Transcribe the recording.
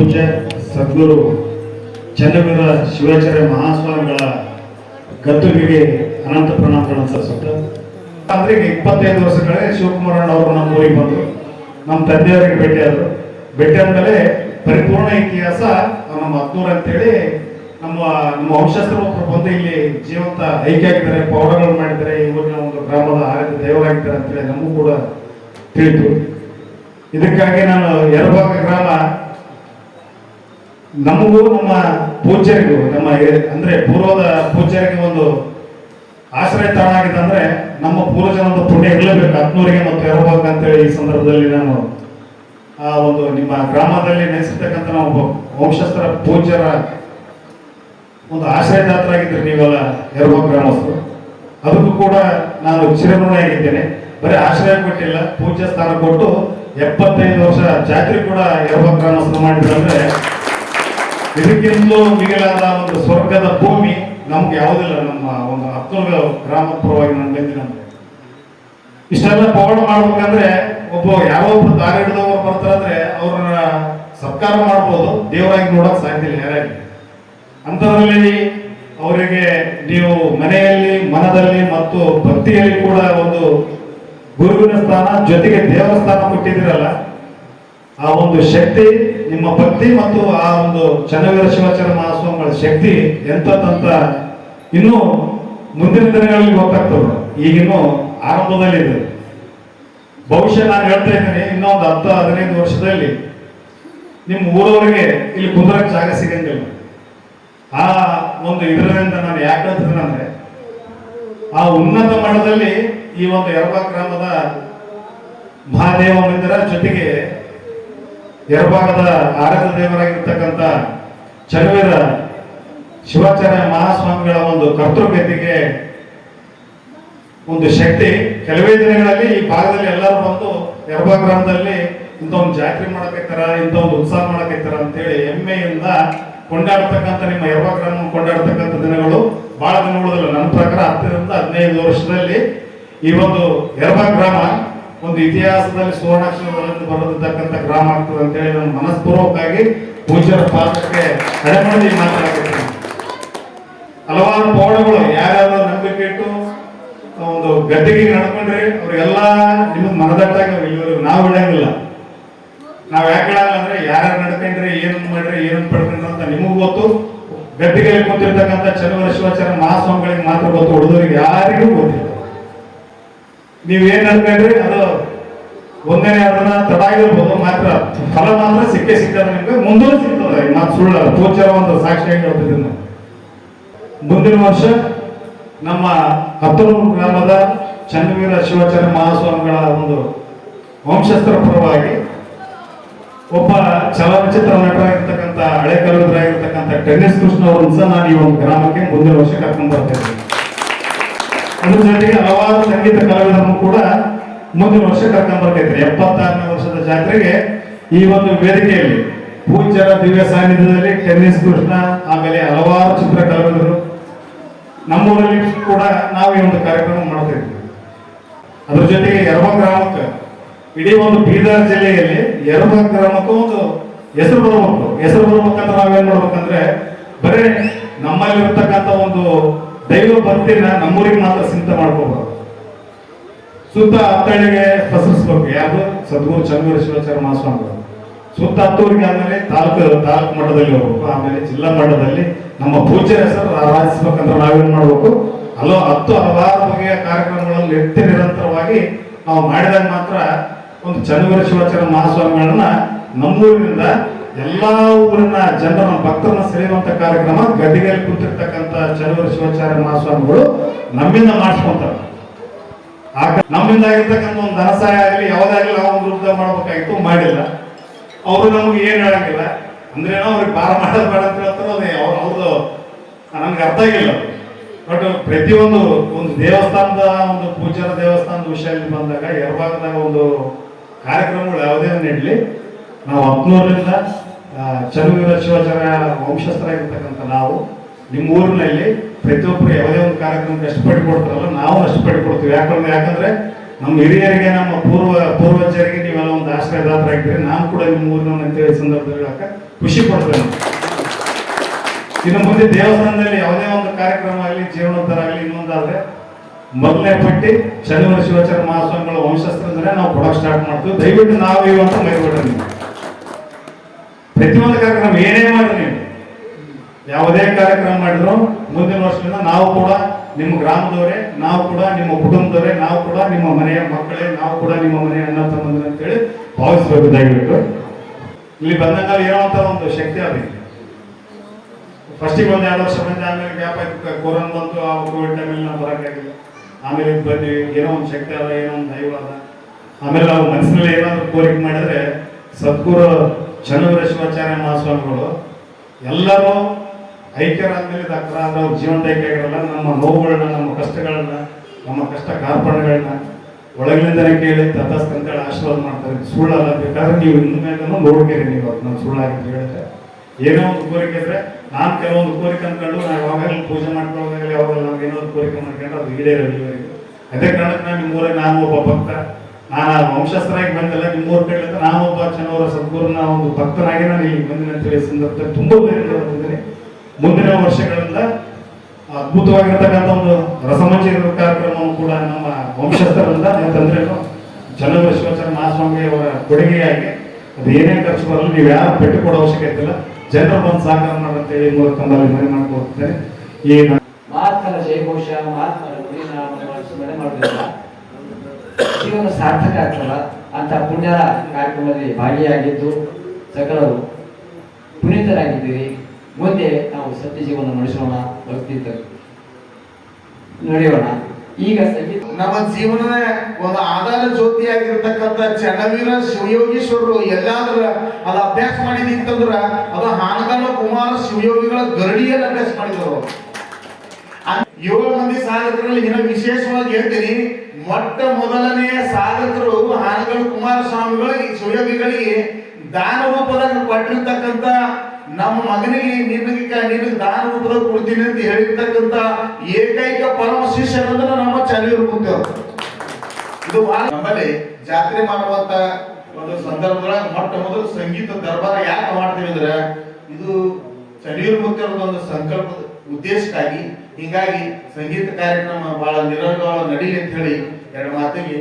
ಪೂಜ್ಯ ಸದ್ಗುರು ಚನ್ನವೀರ ಶಿವಾಚಾರ್ಯ ಮಹಾಸ್ವಾಮಿಗಳ ಗದ್ದುಗೆಗೆ ಅನಂತ ಪ್ರಣಾಮಗಳನ್ನು ಸಲ್ಲಿಸುತ್ತೆ ಅಂದ್ರೆ ಇಪ್ಪತ್ತೈದು ವರ್ಷಗಳೇ ಶಿವಕುಮಾರಣ್ಣ ಅವರು ನಮ್ಮ ಊರಿಗೆ ಬಂದರು. ನಮ್ಮ ತಂದೆಯವರಿಗೆ ಭೇಟಿಯಾದರು ಭೇಟಿ ಆದಮೇಲೆ ಪರಿಪೂರ್ಣ ಇತಿಹಾಸ ನಮ್ಮ ಹತ್ನೂರು ಅಂತೇಳಿ ನಮ್ಮ ನಮ್ಮ ವಂಶಸ್ಥರು ಒಬ್ಬರು ಬಂದು ಇಲ್ಲಿ ಜೀವಂತ ಐಕ್ಯ ಆಗಿದ್ದಾರೆ, ಪೌಡರ್ಗಳು ಮಾಡಿದ್ದಾರೆ, ಈ ಊರಿನ ಒಂದು ಗ್ರಾಮದ ಆರಾಧ್ಯ ದೇವರಾಗಿದ್ದಾರೆ ಅಂತೇಳಿ ನಮಗೂ ಕೂಡ ತಿಳಿತು. ಇದಕ್ಕಾಗಿ ನಾನು ಎರಭಾಗ ಗ್ರಾಮ ನಮಗೂ ನಮ್ಮ ಪೂಜ್ಯರಿಗೂ, ನಮ್ಮ ಅಂದ್ರೆ ಪೂರ್ವದ ಪೂಜ್ಯರಿಗೆ ಒಂದು ಆಶ್ರಯ ತಾಣ ಆಗಿದೆ ಅಂದ್ರೆ ನಮ್ಮ ಪೂರ್ವಜನದ ಪುಣ್ಯ ಇರಲೇಬೇಕು. ಹತ್ನೂರಿಗೆ ಮತ್ತು ಅಂತ ಹೇಳಿ ಈ ಸಂದರ್ಭದಲ್ಲಿ ನಾನು ಆ ಒಂದು ನಿಮ್ಮ ಗ್ರಾಮದಲ್ಲಿ ನೆಲೆಸಿರ್ತಕ್ಕಂಥ ನಾವು ವಂಶಸ್ಥರ ಪೂಜ್ಯರ ಒಂದು ಆಶ್ರಯದಾತರಾಗಿದ್ದರೆ ನೀವೆಲ್ಲ ಯರಭಾಗ ಗ್ರಾಮಸ್ಥರು. ಅದಕ್ಕೂ ಕೂಡ ನಾನು ಚಿರಋಣಿಯಾಗಿದ್ದೇನೆ. ಬರೀ ಆಶ್ರಯ ಕೊಟ್ಟಿಲ್ಲ, ಪೂಜ್ಯ ಸ್ಥಾನ ಕೊಟ್ಟು ಎಪ್ಪತ್ತೈದು ವರ್ಷ ಜಾತ್ರೆ ಕೂಡ ಯರಭಾಗ ಗ್ರಾಮಸ್ಥರು ಮಾಡಿದ್ರಂದ್ರೆ ಇದಕ್ಕಿಂತಲೂ ಮಿಗಿಲಾದ ಒಂದು ಸ್ವರ್ಗದ ಭೂಮಿ ನಮ್ಗೆ ಯಾವುದಿಲ್ಲ, ನಮ್ಮ ಒಂದು ಹತ್ತು ಗ್ರಾಮಪುರವಾಗಿ ನಾನು ಬಂದಿನಂದ್ರೆ ಇಷ್ಟೆಲ್ಲ ಪವಾಡ ಮಾಡ್ಬೇಕಂದ್ರೆ ಒಬ್ಬ ಯಾವ ಒಬ್ರು ದಾರಿ ಹಿಡಿದವರು ಬರ್ತಾರಂದ್ರೆ ಅವ್ರನ್ನ ಸತ್ಕಾರ ಮಾಡ್ಬೋದು, ದೇವರಾಗಿ ನೋಡಕ್ ಸಾಧ್ಯ ಇಲ್ಲ, ಯಾರಾಗಿ. ಅಂಥದ್ರಲ್ಲಿ ಅವರಿಗೆ ನೀವು ಮನೆಯಲ್ಲಿ, ಮನದಲ್ಲಿ ಮತ್ತು ಭಕ್ತಿಯಲ್ಲಿ ಕೂಡ ಒಂದು ಗುರುವಿನ ಸ್ಥಾನ ಜೊತೆಗೆ ದೇವಸ್ಥಾನ ಕೊಟ್ಟಿದ್ದೀರಲ್ಲ, ಆ ಒಂದು ಶಕ್ತಿ ನಿಮ್ಮ ಭಕ್ತಿ ಮತ್ತು ಆ ಒಂದು ಚನ್ನವೀರ ಶಿವಾಚಾರ್ಯ ಮಹಾಸ್ವಾಮಿಗಳ ಶಕ್ತಿ ಎಂತಂತ ಇನ್ನು ಮುಂದಿನ ದಿನಗಳಲ್ಲಿ ಗೊತ್ತಾಗ್ತದೆ. ಈಗಿನ್ನು ಆರಂಭದಲ್ಲಿದೆ ಬಹುಶಃ ನಾನು ಹೇಳ್ತಾ ಇದ್ದೀನಿ, ಇನ್ನೊಂದು ಹತ್ತು, ಹದಿನೈದು ವರ್ಷದಲ್ಲಿ ನಿಮ್ಮ ಊರವರಿಗೆ ಇಲ್ಲಿ ಕುಂದ್ರಕ್ಕೆ ಜಾಗ ಸಿಗಂಗಿಲ್ಲ. ಆ ಒಂದು ಇದರಿಂದ ನಾನು ಯಾಕೆ ಹೇಳ್ತಿದ್ದೀನಿ ಆ ಉನ್ನತ ಮಟ್ಟದಲ್ಲಿ ಈ ಒಂದು ಎರಡ ಗ್ರಾಮದ ಮಹಾದೇವ ಮಂದಿರ ಜೊತೆಗೆ ಯರಭಾಗದ ಆರಾಧ ದೇವರಾಗಿರ್ತಕ್ಕಂಥ ಚನ್ನವೀರ ಶಿವಾಚಾರ್ಯ ಮಹಾಸ್ವಾಮಿಗಳ ಒಂದು ಕರ್ತೃಗತಿಗೆ ಒಂದು ಶಕ್ತಿ. ಕೆಲವೇ ದಿನಗಳಲ್ಲಿ ಈ ಭಾಗದಲ್ಲಿ ಎಲ್ಲರೂ ಬಂದು ಎರಬಾ ಗ್ರಾಮದಲ್ಲಿ ಇಂಥ ಒಂದು ಜಾತ್ರೆ ಮಾಡಕೈತಾರ ಇಂಥ ಒಂದು ಉತ್ಸಾಹ ಮಾಡಕೈತಾರ ಅಂತೇಳಿ ಹೆಮ್ಮೆಯಿಂದ ಕೊಂಡಾಡ್ತಕ್ಕಂಥ ನಿಮ್ಮ ಎರಬಾ ಗ್ರಾಮ ಕೊಂಡಾಡ್ತಕ್ಕಂಥ ದಿನಗಳು ಬಹಳ ದಿನಗಳಲ್ಲ. ನನ್ನ ಪ್ರಕಾರ ಹತ್ತರಿಂದ ಹದಿನೈದು ವರ್ಷದಲ್ಲಿ ಈ ಒಂದು ಎರಬಾ ಗ್ರಾಮ ಒಂದು ಇತಿಹಾಸದಲ್ಲಿ ಸುವರ್ಣಾಕ್ಷರದಲ್ಲಿ ಬರೆದಿರ್ತಕ್ಕಂಥ ಗ್ರಾಮ ಆಗ್ತದೆ ಅಂತೇಳಿ ನಾನು ಮನಸ್ಪೂರ್ವಕವಾಗಿ ಪೂಜ್ಯರ ಪಾತ್ರಕ್ಕೆ ಅಡೆಮಾಡಿ ಮಾತನಾಡುತ್ತೇನೆ ಹಲವಾರು ಪೌಡಗಳು, ಯಾರ್ಯಾರು ನಂಬಿಕೆ ಇಟ್ಟು ಒಂದು ಗದ್ದೆಗೆ ನಡ್ಕೊಂಡ್ರಿ ಅವ್ರಿಗೆಲ್ಲ ನಿಮಗೆ ಮನದಟ್ಟಾಗ ಇವರು ನಾವು ಇಡಂಗಿಲ್ಲ ನಾವ್ ಯಾಕೆ ಹೇಳಲ್ಲ ಅಂದ್ರೆ ಯಾರ್ಯಾರು ನಡ್ಕೊಂಡ್ರಿ, ಏನ್ ಮಾಡ್ರಿ, ಏನ್ ಪಡ್ಕೊಂಡ್ರಿ ಅಂತ ನಿಮಗೂ ಗೊತ್ತು. ಗದ್ದಿಗೆ ಕುಂತಿರ್ತಕ್ಕಂಥ ಚಲುವರ ಶಿವಾಚಾರ್ಯ ಮಹಾಸ್ವಾಮಿಗಳಿಗೆ ಮಾತ್ರ ಗೊತ್ತು ಹುಡುಗರಿಗೆ ಯಾರಿಗೂ ಗೊತ್ತಿಲ್ಲ. ನೀವೇನ್ ನಡ್ಕೊಂಡ್ರಿ ಅದು ಒಂದನೇ ಅದನ್ನ ತಡಾಗಿರ್ಬೋದು, ಮಾತ್ರ. ಫಲ ಮಾತ್ರ ಸಿಕ್ಕೇ ಸಿಕ್ಕದ ನಿಮ್ಗೆ. ಮುಂದೂ ಸಿಗ್ತದೆ ಮಾತು ಸುಳ್ಳ ಪೂಜ್ಯರ ಒಂದು ಸಾಕ್ಷಿಯಾಗಿ ಹೇಳ್ತಿದ್ದೀನಿ. ಮುಂದಿನ ವರ್ಷ ನಮ್ಮ ಹತ್ತೂರು ಗ್ರಾಮದ ಚನ್ನವೀರ ಶಿವಾಚಾರ್ಯ ಮಹಾಸ್ವಾಮಿಗಳ ಒಂದು ವಂಶಸ್ಥರ ಪರವಾಗಿ ಒಬ್ಬ ಚಲನಚಿತ್ರ ನಟರಾಗಿರ್ತಕ್ಕಂಥ, ಹಳೆ ಕಲಾವಿದರಾಗಿರ್ತಕ್ಕಂಥ ಟೆನ್ನಿಸ್ ಕೃಷ್ಣ ಅವರು ಸಹ ನಾನು ಈ ಒಂದು ಗ್ರಾಮಕ್ಕೆ ಮುಂದಿನ ವರ್ಷ ಕರ್ಕೊಂಡು ಬರ್ತಾ ಇದ್ದೀನಿ ಅದ್ರ ಜೊತೆಗೆ ಹಲವಾರು ಸಂಗೀತ ಕಲಾವಿದರನ್ನು ಕೂಡ ಮುಂದಿನ ವರ್ಷ ಕರ್ಕೊಂಡು ಬರ್ತೈತ್ರಿ. ಎಪ್ಪತ್ತಾರನೇ ವರ್ಷದ ಜಾತ್ರೆಗೆ ಈ ಒಂದು ವೇದಿಕೆಯಲ್ಲಿ ಪೂಜ್ಯರ ದಿವ್ಯ ಸಾನ್ನಿಧ್ಯದಲ್ಲಿ ಟೆನ್ನಿಸ್ ಕೃಷ್ಣ, ಆಮೇಲೆ ಹಲವಾರು ಚಿತ್ರ ಕಲಾವಿದರು ನಮ್ಮೂರಲ್ಲಿ ಕೂಡ ನಾವು ಈ ಒಂದು ಕಾರ್ಯಕ್ರಮ ಮಾಡ್ತಾ ಇದ್ವಿ ಅದ್ರ ಜೊತೆಗೆ ಯರಮ ಗ್ರಾಮಕ್ಕೆ, ಇಡೀ ಒಂದು ಬೀದರ್ ಜಿಲ್ಲೆಯಲ್ಲಿ ಯರಮ ಗ್ರಾಮಕ್ಕೂ ಒಂದು ಹೆಸರು ಬರಬೇಕು. ಹೆಸರು ಬರ್ಬೇಕಂದ್ರೆ ನಾವೇನ್ ಮಾಡ್ಬೇಕಂದ್ರೆ, ಬರೀ ನಮ್ಮಲ್ಲಿರ್ತಕ್ಕಂಥ ಒಂದು ದೈವ ಭಕ್ತಿನ ನಮ್ಮೂರಿಗೆ ಮಾತ್ರ ಸಿಂತ ಮಾಡ್ಕೋಬಾರ್ದು ಸುತ್ತ ಹತ್ತಳ್ಳಿಗೆ ಪಸರಿಸ್ಬೇಕು ಯಾವುದು ಸದ್ಗುರು ಚಂದ್ರ ಶಿವಾಚಾರ್ಯ ಮಹಾಸ್ವಾಮಿಗಳು. ಸುತ್ತ ಹತ್ತೂರಿಗೆ ಆಮೇಲೆ ತಾಲೂಕು ತಾಲೂಕು ಮಟ್ಟದಲ್ಲಿ ಹೋಗ್ಬೇಕು. ಆಮೇಲೆ ಜಿಲ್ಲಾ ಮಟ್ಟದಲ್ಲಿ ನಮ್ಮ ಪೂಜ್ಯರ ಹೆಸರು ಆರಾಧಿಸ್ಬೇಕಂದ್ರೆ ನಾವೇನ್ ಮಾಡ್ಬೇಕು? ಅಲ್ಲೋ ಹತ್ತು ಹಲವಾರು ಬಗೆಯ ಕಾರ್ಯಕ್ರಮಗಳಲ್ಲಿ ನಿತ್ಯ ನಿರಂತರವಾಗಿ ನಾವು ಮಾಡಿದಾಗ ಮಾತ್ರ ಒಂದು ಚಂದ್ರ ಶಿವಾಚಾರ್ಯ ಮಹಾಸ್ವಾಮಿಗಳನ್ನ ನಮ್ಮೂರಿನಿಂದ ಎಲ್ಲಾ ಊರಿನ ಜನರ ಭಕ್ತರನ್ನ ಸೆಳೆಯುವಂತ ಕಾರ್ಯಕ್ರಮ ಗದ್ದಿಗೆಯಲ್ಲಿ ಕುಂತಿರ್ತಕ್ಕಂಥ ಚಂದ್ರ ಶಿವಾಚಾರ್ಯ ಮಹಾಸ್ವಾಮಿಗಳು ನಮ್ಮಿಂದ ಮಾಡಿಸ್ಕೊಂತಾರೆ. ನಮ್ಮಿಂದ ಆಗಿರ್ತಕ್ಕಂಥ ಒಂದು ಧನ ಸಹಾಯ ಆಗಲಿ ಯಾವುದಾಗಲಿ ನಾವು ಒಂದು ರೂಪದಾಗ ಮಾಡಬೇಕಾಗಿತ್ತು, ಮಾಡಿಲ್ಲ. ಅವರು ನಮ್ಗೆ ಏನು ಹೇಳಂಗಿಲ್ಲ. ಅಂದ್ರೆ ಅವ್ರಿಗೆ ಭಾರ ಮಾಡೋದು ಬೇಡ ಅಂತ ಹೇಳ್ತಾರೆ, ಅದೇ ಅವ್ರ ಅವ್ರದ್ದು ನನಗೆ ಅರ್ಥ ಆಗಿಲ್ಲ. ಬಟ್ ಪ್ರತಿಯೊಂದು ಒಂದು ದೇವಸ್ಥಾನದ ಒಂದು ಪೂಜಾರ ದೇವಸ್ಥಾನದ ವಿಷಯದಲ್ಲಿ ಬಂದಾಗ ಎರಭಾಗದಾಗ ಒಂದು ಕಾರ್ಯಕ್ರಮಗಳು ಯಾವುದೇ ನೀಡಲಿ ನಾವು ಹತ್ನೂರರಿಂದ ಚನ್ನವೀರ ಶಿವಾಚಾರ್ಯ ವಂಶಸ್ಥರಾಗಿರ್ತಕ್ಕಂಥ ನಾವು, ನಿಮ್ಮ ಊರಿನಲ್ಲಿ ಪ್ರತಿಯೊಬ್ಬರು ಯಾವುದೇ ಒಂದು ಕಾರ್ಯಕ್ರಮಕ್ಕೆ ಎಷ್ಟು ಕೊಡ್ತಾರಲ್ಲ ನಾವು ಅಷ್ಟು ಕೊಡ್ತೀವಿ ಯಾಕಂದ್ರೆ ಯಾಕಂದ್ರೆ ನಮ್ಮ ಹಿರಿಯರಿಗೆ, ನಮ್ಮ ಪೂರ್ವ, ಪೂರ್ವಜರಿಗೆ ನೀವೆಲ್ಲ ಒಂದು ಆಶ್ರಯದಾತರಾಗಿದ್ದೀರಿ ನಾನು ಕೂಡ ನಿಮ್ಮ ಊರಿನ ಅಂತೇಳಿ ಸಂದರ್ಭದಲ್ಲಿ ಹೇಳಕ್ಕೆ ಖುಷಿ ಪಡ್ತೇನೆ. ಇನ್ನು ಮುಂದೆ ದೇವಸ್ಥಾನದಲ್ಲಿ ಯಾವುದೇ ಒಂದು ಕಾರ್ಯಕ್ರಮ ಆಗಲಿ, ಜೀವನೋದ್ಧಾರ ಆಗಲಿ, ಇನ್ನೊಂದಾದ್ರೆ ಮೊದಲನೇ ಪಟ್ಟಿ ಶನಿವಾರ, ಶಿವಾಚಾರ ಮಹಾಸ್ವಾಮಿಗಳ ವಂಶಸ್ಥರದ್ರೆ ನಾವು ಕೊಡೋಕೆ ಸ್ಟಾರ್ಟ್ ಮಾಡ್ತೀವಿ. ದಯವಿಟ್ಟು ನಾವು ಇವಂತ ಮೈಬಿಡ್ರಿ ನೀವು. ಪ್ರತಿಯೊಂದು ಕಾರ್ಯಕ್ರಮ ಏನೇ ಮಾಡಿ ನೀವು. ಯಾವುದೇ ಕಾರ್ಯಕ್ರಮ ಮಾಡಿದ್ರು ಮುಂದಿನ ವರ್ಷದಿಂದ ನಾವು ಕೂಡ ನಿಮ್ಮ ಗ್ರಾಮದವರೇ, ನಾವು ಕೂಡ ನಿಮ್ಮ ಕುಟುಂಬದವರೇ, ನಾವು ಕೂಡ ನಿಮ್ಮ ಮನೆಯ ಮಕ್ಕಳೇ, ನಾವು ಕೂಡ ನಿಮ್ಮ ಮನೆಯ ಅಣ್ಣ ತಮ್ಮಂದ್ರೆ ಅಂತೇಳಿ ಭಾವಿಸಬೇಕು ದಯವಿಟ್ಟು ಇಲ್ಲಿ ಬಂದಾಗ ಏನೋ ಒಂದು ಶಕ್ತಿ ಅದ ಫಸ್ಟಿಗೆ ಒಂದು ಎರಡು ವರ್ಷ ಬಂದೆ ಆಮೇಲೆ ಗ್ಯಾಪ್ ಆಯ್ತು. ಕೊರೋನಾ ಬಂತು, ಆ ಕೋವಿಡ್ ಟೈಮಲ್ಲಿ ನಾವು ಬರೋಕ್ಕಾಗಿಲ್ಲ ಆಮೇಲೆ ಇದು ಬಂದ್ವಿ ಏನೋ ಒಂದು ಶಕ್ತಿ ಅದ, ಏನೋ ಒಂದು ದೈವ ಅದ. ಆಮೇಲೆ ನಾವು ಮನಸ್ಸಿನಲ್ಲಿ ಏನಾದರೂ ಕೋರಿಕೆ ಮಾಡಿದ್ರೆ ಸದ್ಗುರು ಚನ್ನವೀರ ಶಿವಾಚಾರ್ಯ ಮಹಾಸ್ವಾಮಿಗಳು ಎಲ್ಲರೂ ಐಕ್ಯರಾದ್ಮೇಲೆ ಡಾಕ್ಟರ್ ಅವ್ರ ಜೀವನ ಐಕ್ಯಗಳನ್ನ, ನಮ್ಮ ನೋವುಗಳನ್ನ, ನಮ್ಮ ಕಷ್ಟಗಳನ್ನ, ನಮ್ಮ ಕಷ್ಟ ಕಾರ್ಪಣ್ಯಗಳನ್ನ ಒಳಗಿನಿಂದನೇ ಕೇಳಿ ತಥಾಸ್ತಂತೇಳಿ ಆಶೀರ್ವಾದ ಮಾಡ್ತಾರೆ. ಸುಳ್ಳಲ್ಲ, ಬೇಕಾದ್ರೆ ನೀವು ಇನ್ನು ಮೇಲೆ ನೋಡ್ತೀರಿ ನೀವು ಅದನ್ನ ಸುಳ್ಳಾಗಿ ಹೇಳಿದ್ರೆ. ಏನೋ ಒಂದು ಕೋರಿಕೆ ಇದ್ರೆ, ನಾನು ಕೆಲವೊಂದು ಕೋರಿಕೆ ಅಂದ್ಕೊಂಡು ನಾವು ಯಾವಾಗಲೂ ಪೂಜೆ ಮಾಡ್ಕೊಳ್ಳೋದಾಗಲಿ, ಯಾವಾಗಲೂ ನಾವು ಏನೋ ಒಂದು ಕೋರಿಕೆ ಮಾಡ್ಕೊಂಡು ಅದು ಈಡೇರಲ್ಲ ಇವರಿಗೆ ಅದೇ ಕಾರಣಕ್ಕೆ ನಾನು ನಿಮ್ಮೂರಲ್ಲಿ ನಾನು ಒಬ್ಬ ಭಕ್ತ. ನಾನು ವಂಶಸ್ಥರಾಗಿ ಬಂದಿಲ್ಲ ನಿಮ್ಮೂರ ಕೇಳಿದ್ರೆ ನಾನು ಒಬ್ಬ ಚೆನ್ನವರ ಸದ್ಗುರುನ, ಒಂದು ಭಕ್ತನಾಗಿ ನಾನು ಇಲ್ಲಿ ಬಂದಿನ ಅಂತೇಳಿ ಸಂದರ್ಭದಲ್ಲಿ ತುಂಬ ಬೇರೆ ಬಂದಿದ್ದೀನಿ. ಮುಂದಿನ ವರ್ಷಗಳಿಂದ ಅದ್ಭುತವಾಗಿರ್ತಕ್ಕಂಥ ಒಂದು ರಸಮಂಜರಿ ಕಾರ್ಯಕ್ರಮವನ್ನು ಕೂಡ ನಮ್ಮ ವಂಶಸ್ಥರಿಂದ ಯಾಕಂದ್ರೆ ಜನ ಶಿವಾಚಾರ್ಯ ಮಹಾಸ್ವಾಮಿ ಅವರ ಕೊಡುಗೆಯಾಗಿ ಅದು ಏನೇ ಖರ್ಚು ಬರಲು, ನೀವು ಯಾರು ಪೆಟ್ಟು ಕೊಡೋ ಅವಶ್ಯಕತೆ ಇಲ್ಲ ಜನರು ಬಂದು ಸಹಕಾರ ಮಾಡಂತೇಳಿ ಈ ಮೂಲಕ ತಮ್ಮಲ್ಲಿ ಮನೆ ಮಾಡ್ಕೊಳ್ತೇನೆ ಈ ಮಹಾತ್ಮರ ಜಯಘೋಷ ಮಹಾತ್ಮರ ಗುರಿನಾಮಗಳನ್ನು ಸ್ಮರಣೆ ಜೀವನ ಸಾರ್ಥಕ ಆಗ್ತಲ್ಲ ಅಂತ ಪುಣ್ಯ ಕಾರ್ಯಕ್ರಮದಲ್ಲಿ ಭಾಗಿಯಾಗಿದ್ದು ಸಕಲರು ಪುನೀತರಾಗಿದ್ದೀರಿ. ಮುಂದೆ ನಾವು ಸತ್ಯ ಜೀವನ ನಡೆಸೋಣ, ಭಕ್ತಿ ನಡೆಯೋಣ. ಈಗ ನಮ್ಮ ಜೀವನದ ಒಂದು ಆಧಾರ ಜ್ಯೋತಿಯಾಗಿರ್ತಕ್ಕಂಥ ಚನ್ನವೀರ ಶಿವಯೋಗೀಶ್ವರರು ಎಲ್ಲಾದ್ರೂ ಅದ ಅಭ್ಯಾಸ ಮಾಡಿದಿತ್ತಂದ್ರ ಅದು ಹಾನಗಲ್ಲ ಕುಮಾರ ಶಿವಯೋಗಿಗಳ ಗರಡಿಯಲ್ಲಿ ಅಭ್ಯಾಸ ಮಾಡಿದ್ರು ಏಳು ಮಂದಿ ಸಾಧಕರಲ್ಲಿ ಇನ್ನ ವಿಶೇಷವಾಗಿ ಹೇಳ್ತೀನಿ, ಮೊಟ್ಟ ಮೊದಲನೆಯ ಸಾಧಕರು ಹಾನಗಲ್ ಈ ಶಿವಯೋಗಿಗಳಿಗೆ ದಾನ ರೂಪದಾಗ ಕೊಟ್ಟಿರ್ತಕ್ಕಂಥ ನಮ್ಮ ಮಗನಿಗೆ ನಿನಗೆ ನಿನಗೆ ದಾನ ರೂಪದಾಗ ಕೊಡ್ತೀನಿ ಅಂತ ಹೇಳಿರ್ತಕ್ಕಂಥ ಏಕೈಕ ಪರಮ ಶಿಷ್ಯರಂದ್ರೆ ನಮ್ಮ ಚನ್ನವೀರ ಮುಂದೆ ಇದು ನಮ್ಮಲ್ಲಿ ಜಾತ್ರೆ ಮಾಡುವಂತ ಒಂದು ಸಂದರ್ಭದೊಳಗೆ ಮೊಟ್ಟ ಮೊದಲು ಸಂಗೀತ ದರ್ಬಾರ ಯಾಕೆ ಮಾಡ್ತೀವಿ ಅಂದ್ರೆ ಇದು ಚಳಿಯೂರು ಮುತ್ತೇವ್ರದ ಒಂದು ಸಂಕಲ್ಪದ ಉದ್ದೇಶಕ್ಕಾಗಿ ಹಿಂಗಾಗಿ ಸಂಗೀತ ಕಾರ್ಯಕ್ರಮ ಬಹಳ ನಿರರ್ಗಳ ನಡೀಲಿ ಅಂತ ಹೇಳಿ ಎರಡು ಮಾತಿಗೆ.